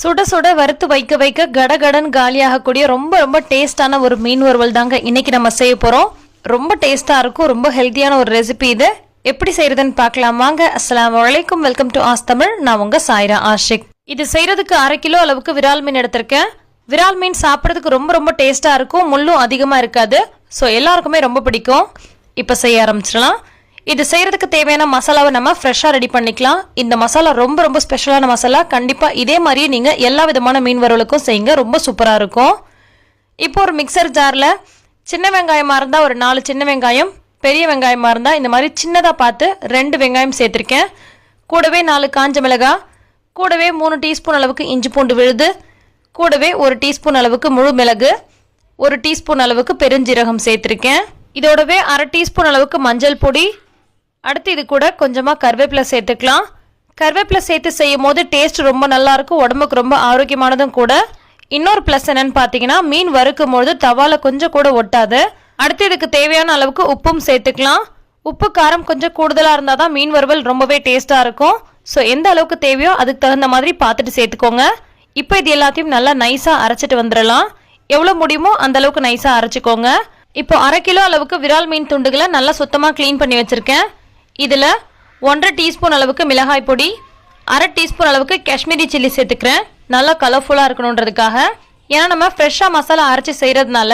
சுட சுட வறுத்து வைக்க வைக்க கடகடன் காலியாகக்கூடிய ரொம்ப ரொம்ப டேஸ்டான ஒரு மீன் வறுவல் தாங்க இன்னைக்கு நம்ம செய்ய போகிறோம் ரொம்ப டேஸ்ட்டாக இருக்கும் ரொம்ப ஹெல்த்தியான ஒரு ரெசிபி இது. எப்படி செய்யறதுன்னு பார்க்கலாம். வாங்க அஸ்லாம் அலைக்கும். வெல்கம் டு ஆஸ் தமிழ். நான் உங்க சாய்ரா ஆஷிக். இது செய்யறதுக்கு அரை கிலோ அளவுக்கு விரால் மீன் எடுத்திருக்கேன். விரால் மீன் சாப்பிட்றதுக்கு ரொம்ப ரொம்ப டேஸ்ட்டாக இருக்கும் முள்ளும் அதிகமாக இருக்காது. ஸோ எல்லாருக்குமே ரொம்ப பிடிக்கும். இப்போ செய்ய ஆரம்பிச்சிடலாம். இது செய்யறதுக்கு தேவையான மசாலாவை நம்ம ஃப்ரெஷ்ஷாக ரெடி பண்ணிக்கலாம். இந்த மசாலா ரொம்ப ரொம்ப ஸ்பெஷலான மசாலா. கண்டிப்பாக இதே மாதிரியே நீங்கள் எல்லா விதமான மீன் வறுவலுக்கும் செய்யுங்க. ரொம்ப சூப்பராக இருக்கும். இப்போ ஒரு மிக்சர் ஜாரில் சின்ன வெங்காயமாக இருந்தால் ஒரு நாலு சின்ன வெங்காயம் பெரிய வெங்காயமாக இருந்தால் இந்த மாதிரி சின்னதாக பார்த்து ரெண்டு வெங்காயம் சேர்த்துருக்கேன். கூடவே நாலு காஞ்ச மிளகாய் கூடவே மூணு டீஸ்பூன் அளவுக்கு இஞ்சி பூண்டு விழுது கூடவே ஒரு டீஸ்பூன் அளவுக்கு முழு மிளகு ஒரு டீஸ்பூன் அளவுக்கு பெருஞ்சீரகம் சேர்த்துருக்கேன். இதோடவே அரை டீஸ்பூன் அளவுக்கு மஞ்சள் பொடி அடுத்து இது கூட கொஞ்சமாக கருவேப்பிலை சேர்த்துக்கலாம். கருவேப்பிலை சேர்த்து செய்யும் போது டேஸ்ட் ரொம்ப நல்லாயிருக்கும் உடம்புக்கு ரொம்ப ஆரோக்கியமானதும் கூட. இன்னொரு ப்ளஸ் என்னன்னு பார்த்தீங்கன்னா மீன் வறுக்கும் பொழுது தவால கொஞ்சம் கூட ஒட்டாது. அடுத்து இதுக்கு தேவையான அளவுக்கு உப்பும் சேர்த்துக்கலாம். உப்பு காரம் கொஞ்சம் கூடுதலாக இருந்தால் தான் மீன் வறுவல் ரொம்பவே டேஸ்ட்டாக இருக்கும். ஸோ எந்த அளவுக்கு தேவையோ அதுக்கு தகுந்த மாதிரி பார்த்துட்டு சேர்த்துக்கோங்க. இப்போ இது எல்லாத்தையும் நல்லா நைஸாக அரைச்சிட்டு வந்துடலாம். எவ்வளோ முடியுமோ அந்த அளவுக்கு நைஸாக அரைச்சிக்கோங்க. இப்போ அரை கிலோ அளவுக்கு விரால் மீன் துண்டுகளை நல்லா சுத்தமாக க்ளீன் பண்ணி வச்சுருக்கேன். இதில் ஒன்றரை டீஸ்பூன் அளவுக்கு மிளகாய் பொடி அரை டீஸ்பூன் அளவுக்கு காஷ்மீரி சில்லி சேர்த்துக்கிறேன். நல்லா கலர்ஃபுல்லாக இருக்கணுன்றதுக்காக. ஏன்னா நம்ம ஃப்ரெஷ்ஷாக மசாலா அரைச்சி செய்கிறதுனால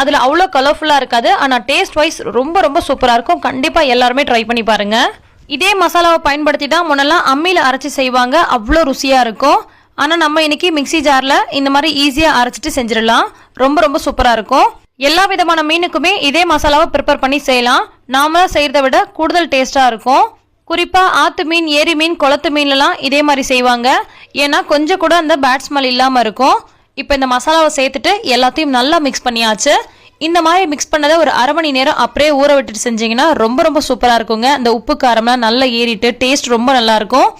அதில் அவ்வளோ கலர்ஃபுல்லாக இருக்காது. ஆனால் டேஸ்ட் வைஸ் ரொம்ப ரொம்ப சூப்பராக இருக்கும். கண்டிப்பாக எல்லாருமே ட்ரை பண்ணி பாருங்கள் இதே மசாலாவை பயன்படுத்தி தான் முன்னெல்லாம் அம்மியில் அரைச்சி செய்வாங்க. அவ்வளோ ருசியாக இருக்கும். ஆனால் நம்ம இன்னைக்கு மிக்ஸி ஜாரில் இந்த மாதிரி ஈஸியாக அரைச்சிட்டு செஞ்சிடலாம். ரொம்ப ரொம்ப சூப்பராக இருக்கும். எல்லா விதமான மீனுக்குமே இதே மசாலாவை ப்ரிப்பேர் பண்ணி செய்யலாம். நாம செய்கிறத விட கூடுதல் டேஸ்ட்டாக இருக்கும். குறிப்பாக ஆற்று மீன் ஏரி மீன் குளத்து மீன்லலாம் இதே மாதிரி செய்வாங்க. ஏன்னா கொஞ்சம் கூட அந்த பேட் ஸ்மெல் இல்லாமல் இருக்கும். இப்போ இந்த மசாலாவை சேர்த்துட்டு எல்லாத்தையும் நல்லா மிக்ஸ் பண்ணியாச்சு. இந்த மாதிரி மிக்ஸ் பண்ணதை ஒரு அரை மணி நேரம் அப்படியே ஊற விட்டுட்டு செஞ்சீங்கன்னா ரொம்ப ரொம்ப சூப்பராக இருக்குங்க. அந்த உப்பு காரம்லாம் நல்லா ஏறிட்டு டேஸ்ட் ரொம்ப நல்லாயிருக்கும்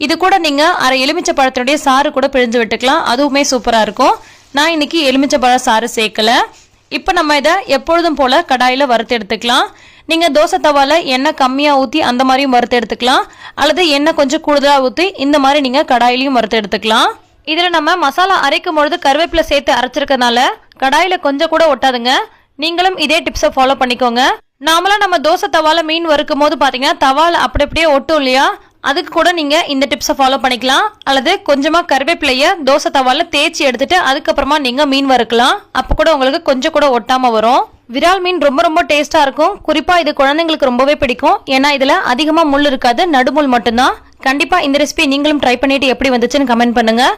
இது கூட நீங்கள் அரை எலுமிச்சை பழத்தினுடைய சாறு கூட பிழிஞ்சு விட்டுக்கலாம். அதுவுமே சூப்பராக இருக்கும். நான் இன்னைக்கு எலுமிச்சை பழ சாறு சேர்க்கலை. இப்போ நம்ம இதை எப்பொழுதும் போல் கடாயில் வறுத்து எடுத்துக்கலாம். நீங்கள் தோசை தவால எண்ணெய் கம்மியாக ஊற்றி அந்த மாதிரியும் வறுத்து எடுத்துக்கலாம். அல்லது எண்ணெய் கொஞ்சம் கூடுதலாக ஊற்றி இந்த மாதிரி நீங்கள் கடாயிலையும் வறுத்து எடுத்துக்கலாம். இதில் நம்ம மசாலா அரைக்கும் பொழுது கருவேப்பிலை சேர்த்து அரைச்சிருக்கனால கடாயில் கொஞ்சம் கூட ஒட்டாதுங்க. நீங்களும் இதே டிப்ஸை ஃபாலோ பண்ணிக்கோங்க. நாமளாக நம்ம தோசை தவால மீன் வறுக்கும் போது பார்த்தீங்கன்னா தவால அப்படி அப்படியே ஒட்டும் இல்லையா? அதுக்கு கூட நீங்க இந்த டிப்ஸை ஃபாலோ பண்ணிக்கலாம். அல்லது கொஞ்சமா கருவேப்பிலைய தோசை தவால தேய்ச்சி எடுத்துட்டு அதுக்கப்புறமா நீங்க மீன் வறுக்கலாம். அப்போ கூட உங்களுக்கு கொஞ்சம் கூட ஒட்டாம வரும். விரால் மீன் ரொம்ப ரொம்ப டேஸ்டா இருக்கும். குறிப்பா இது குழந்தைங்களுக்கு ரொம்பவே பிடிக்கும். ஏன்னா இதுல அதிகமா முள் இருக்காது. நடுமுள் மட்டும்தான். கண்டிப்பா இந்த ரெசிபி நீங்களும் ட்ரை பண்ணிட்டு எப்படி வந்துச்சுன்னு கமெண்ட் பண்ணுங்க.